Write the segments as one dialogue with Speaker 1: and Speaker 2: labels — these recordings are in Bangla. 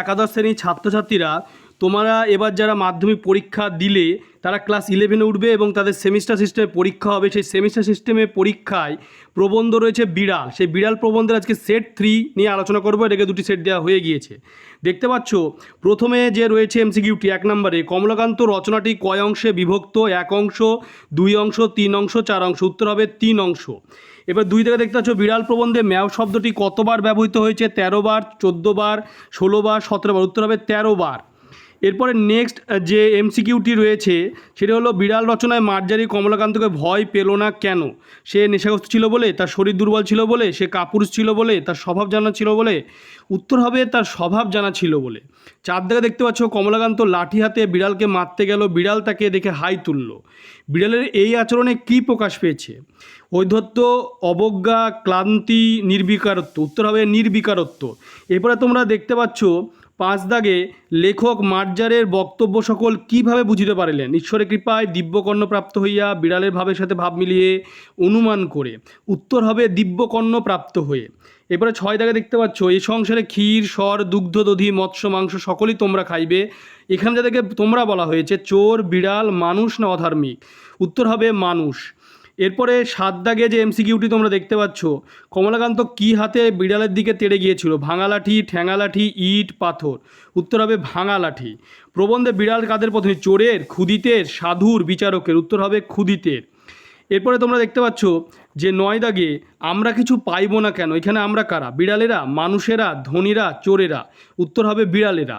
Speaker 1: একাদশ শ্রেণির ছাত্রছাত্রীরা তোমরা এবার যারা মাধ্যমিক পরীক্ষা দিলে, তারা ক্লাস ইলেভেনে উঠবে এবং তাদের সেমিস্টার সিস্টেমে পরীক্ষা হবে। সেই সেমিস্টার সিস্টেমে পরীক্ষায় প্রবন্ধ রয়েছে বিড়াল। সেই বিড়াল প্রবন্ধের আজকে সেট থ্রি নিয়ে আলোচনা করব। এটাকে দুটি সেট দেওয়া হয়ে গিয়েছে। দেখতে পাচ্ছ, প্রথমে যে রয়েছে এমসিকিউটি এক নম্বরে, কমলাকান্ত রচনাটি কয় অংশে বিভক্ত? এক অংশ, দুই অংশ, তিন অংশ, চার অংশ। উত্তর হবে তিন অংশ। এবার দুই থেকে দেখতে পাচ্ছ, বিড়াল প্রবন্ধে ম্যাও শব্দটি কতবার ব্যবহৃত হয়েছে? তেরো বার, চোদ্দ বার, ষোলো বার, সতেরো বার। উত্তর হবে তেরো বার। এরপরে নেক্সট যে এমসিকিউটি রয়েছে, সেটা হলো বিড়াল রচনায় মার্জারি কমলাকান্তকে ভয় পেল না কেন? সে নেশাগ্রস্ত ছিল বলে, তার শরীর দুর্বল ছিল বলে, সে কাপুরুষ ছিল বলে, তার স্বভাব জানা ছিল বলে, উত্তর হবে তার স্বভাব জানা ছিল বলে। চার দিকে দেখতে পাচ্ছ কমলাকান্ত লাঠি হাতে বিড়ালকে মারতে গেল, বিড়াল তাকে দেখে হাই তুলল। বিড়ালের এই আচরণে কী প্রকাশ পেয়েছে? ঔদ্ধত্য, অবজ্ঞা, ক্লান্তি, নির্বিকারত্ব, উত্তর হবে নির্বিকারত্ব। এরপরে তোমরা দেখতে পাচ্ছ পাঁচ দাগে লেখক মার্জারের বক্তব্য সকল কীভাবে বুঝিতে পারিলেন? ঈশ্বরের কৃপায় দিব্যকর্ণ প্রাপ্ত হইয়া বিড়ালের ভাবের সাথে ভাব মিলিয়ে অনুমান করে। উত্তর হবে দিব্যকর্ণ প্রাপ্ত হয়ে। এরপরে ছয় দাগে দেখতে পাচ্ছ এই সংসারে ক্ষীর, স্বর, দুগ্ধ, দধি, মৎস্য, মাংস সকলই তোমরা খাইবে। এখানে যাদেরকে তোমরা বলা হয়েছে, চোর, বিড়াল, মানুষ না অধার্মিক? উত্তর হবে মানুষ। এরপরে সাত দাগে যে এমসিকিউটি তোমরা দেখতে পাচ্ছ, কমলাকান্ত কি হাতে বিড়ালের দিকে তেড়ে গিয়েছিল? ভাঙা লাঠি ঠ্যাঙা লাঠি ইট, পাথর। উত্তর হবে ভাঙা লাঠি প্রবন্ধে বিড়াল কাদের প্রথমে চোরের, ক্ষুদিতের, সাধুর, বিচারকের। উত্তর হবে ক্ষুদিতের। এরপরে তোমরা দেখতে পাচ্ছ যে নয় দাগে আমরা কিছু পাইবো না কেন? এখানে আমরা কারা? বিড়ালেরা, মানুষেরা, ধনীরা, চোরেরা। উত্তর হবে বিড়ালেরা।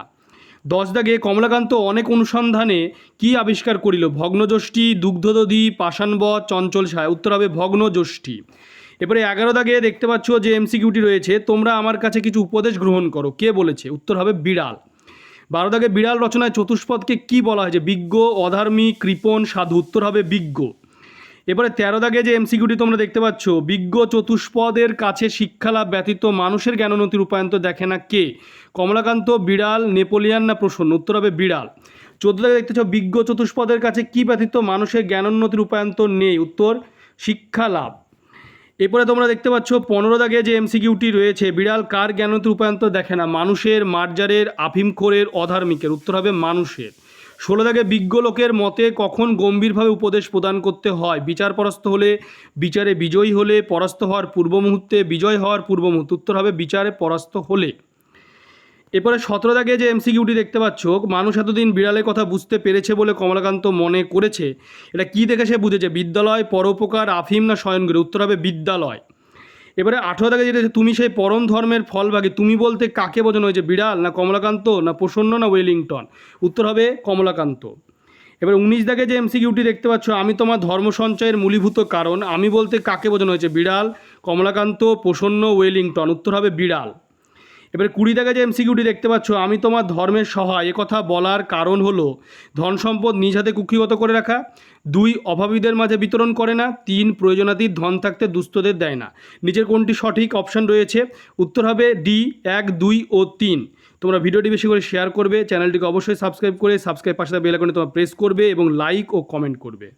Speaker 1: দশ দাগে কমলাকান্ত অনেক অনুসন্ধানে কি আবিষ্কার করিল? ভগ্নযষ্টি দুগ্ধদধি, পাষাণবধ, চঞ্চল ছায়া উত্তর হবে ভগ্নযষ্টি এবারে এগারো দাগে দেখতে পাচ্ছ যে এমসিকিউটি রয়েছে। তোমরা আমার কাছে কিছু উপদেশ গ্রহণ করো। কে বলেছে? উত্তর হবে বিড়াল। বারো দাগে বিড়াল রচনায় চতুষ্পদকে কি বলা হয়েছে? বিজ্ঞ অধার্মিক কৃপণ, সাধু। উত্তর হবে বিজ্ঞ। এবারে তেরো দাগে যে এমসিকিউটি তোমরা দেখতে পাচ্ছ, বিজ্ঞ চতুষ্পদের কাছে শিক্ষালাভ ব্যতীত মানুষের জ্ঞানোন্নতি রূপায়ন্ত দেখে না কে? কমলাকান্ত, বিড়াল, নেপোলিয়ান না প্রসন্ন উত্তর হবে বিড়াল। চোদ্দ দাগে দেখতেছ বিজ্ঞ চতুষ্পদের কাছে কি ব্যতীত মানুষের জ্ঞানোন্নতি রূপায়ন্ত নেই? উত্তর, শিক্ষালাভ। এরপরে তোমরা দেখতে পাচ্ছ, পনেরো দাগে যে এমসিকিউটি রয়েছে, বিড়াল কার জ্ঞানোন্নতি রূপায়ন্ত দেখে না? মানুষের মার্জারের আফিমখোরের অধার্মিকের। উত্তর হবে মানুষের। ষোলো দাগে বিজ্ঞ লোকের মতে কখন গম্ভীরভাবে উপদেশ প্রদান করতে হয়? বিচার পরাস্ত হলে বিচারে বিজয়ী হলে পরাস্ত হওয়ার পূর্ব মুহূর্তে বিজয় হওয়ার পূর্ব মুহূর্তে। উত্তর হবে বিচারে পরাস্ত হলে। এরপরে সতেরো দাগে যে এমসিকিউটি দেখতে পাচ্ছ, মানুষ এতদিন বিড়ালের কথা বুঝতে পেরেছে বলে কমলাকান্ত মনে করেছে। এটা কি দেখে সে বুঝেছে? বিদ্যালয়, পরোপকার, আফিম না শয়নগুরি উত্তর হবে বিদ্যালয়। এবারে আঠেরো দাগে যেটা তুমি সেই পরম ধর্মের ফল ভাগে তুমি বলতে কাকে বোঝানো হয়েছে, বিড়াল না কমলাকান্ত, না প্রসন্ন, না ওয়েলিংটন? উত্তর হবে কমলাকান্ত। এবার উনিশ দাগে যে এমসিকিউটি দেখতে পাচ্ছ, আমি তোমার ধর্ম সঞ্চয়ের মূলীভূত কারণ, আমি বলতে কাকে বোঝানো হয়েছে, বিড়াল, কমলাকান্ত, প্রসন্ন, ওয়েলিংটন? উত্তর হবে বিড়াল। এবারে কুড়ি দাগে যে এমসিকিউটি দেখতে পাচ্ছ, আমি তোমার ধর্মের সহায়। কথা বলার কারণ হলো, ধন সম্পদ নিজ হাতে কুক্ষিগত করে রাখা, দুই, অভাবীদের মাঝে বিতরণ করে না, তিন, প্রয়োজনাতীত ধন থাকতে দুস্থদের দেয় না। নিচের কোনটি সঠিক অপশান রয়েছে? উত্তর হবে ডি এক, দুই ও তিন। তোমরা ভিডিওটি বেশি করে শেয়ার করবে, চ্যানেলটিকে অবশ্যই সাবস্ক্রাইব করে সাবস্ক্রাইব পাশে বেল আইকনে তোমরা প্রেস করবে এবং লাইক ও কমেন্ট করবে।